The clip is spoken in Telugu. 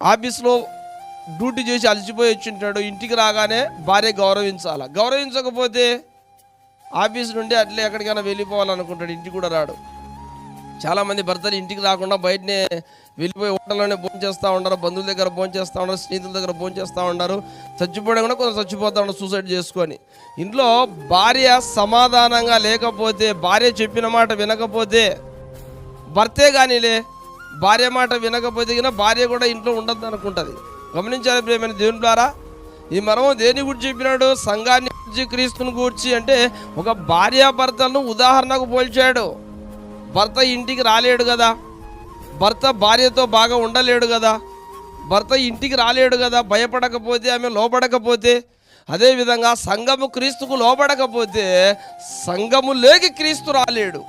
ఆఫీస్లో డ్యూటీ చేసి అలసిపోయి వచ్చింటాడు ఇంటికి రాగానే భార్య గౌరవించాల. గౌరవించకపోతే ఆఫీస్ నుండి అట్లే ఎక్కడికైనా వెళ్ళిపోవాలనుకుంటాడు. ఇంటికి కూడా రాడు. చాలామంది భర్తలు ఇంటికి రాకుండా బయటనే వెళ్ళిపోయి హోటల్లోనే భోజనం చేస్తూ ఉంటారు బంధువుల దగ్గర భోజనం చేస్తూ ఉంటారు స్నేహితుల దగ్గర భోజనం చేస్తూ ఉంటారు చచ్చిపోవడం కూడా కొంచెం చచ్చిపోతూ ఉంటారు సూసైడ్ చేసుకొని. ఇంట్లో భార్య సమాధానంగా లేకపోతే భార్య చెప్పిన మాట వినకపోతే భర్తే కానీలే. భార్య మాట వినకపోతే గిన భార్య కూడా ఇంట్లో ఉండద్దు అనుకుంటుంది గమనించాలి ప్రేమైన దేవుని ద్వారా ఈ మనము దేని గురించి చెప్పినాడు? సంఘాన్ని గురించి క్రీస్తుని గూర్చి అంటే ఒక భార్యాభర్తలను ఉదాహరణకు పోల్చాడు. భర్త ఇంటికి రాలేడు కదా. భర్త భార్యతో బాగా ఉండలేడు కదా. భర్త ఇంటికి రాలేడు కదా. భయపడకపోతే ఆమె లోపడకపోతే అదేవిధంగా సంఘము క్రీస్తుకు లోపడకపోతే సంఘము లేకి క్రీస్తు రాలేడు.